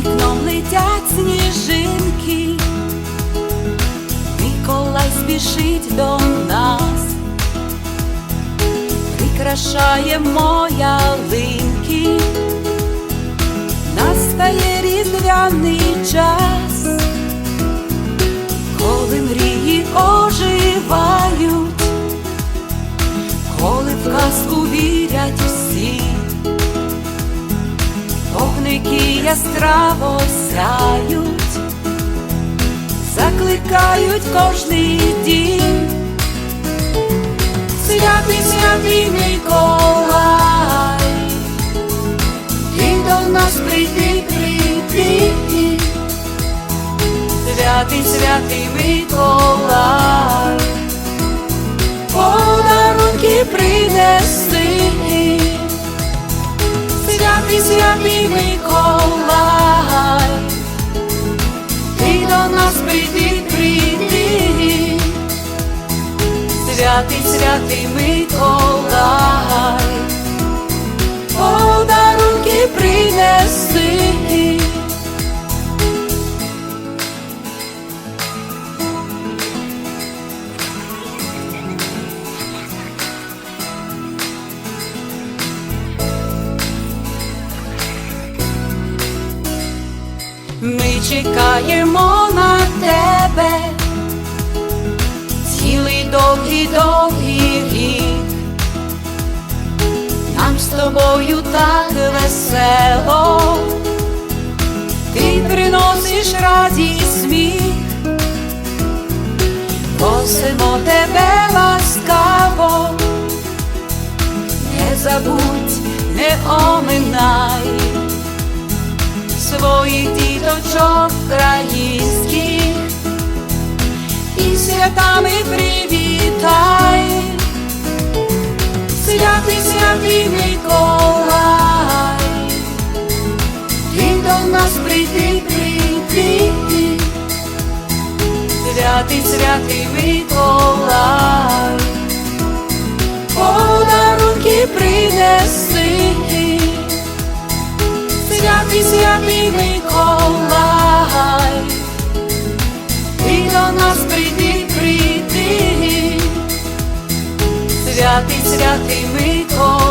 вікном летять сніжинки, Миколай спішить до нас, прикрашає моя. Вогники яскраво сяють, закликають кожний дім. Святий, святий Миколай, ти до нас прийди, прийди. Святий, святий Миколай, Святий, Миколай, ти до нас прийди, прийди, святий, святий Миколай, Ми чекаємо на тебе, цілий довгий довгий рік. Нам з тобою так весело, ти приносиш радість діточок і святами привітай, святий, святий Миколай, ти до нас прийди, прийди, святий, святий Миколай, подарунки принеси. Святий, святий Миколай, і до нас прийди, прийди, святий, святий Миколай.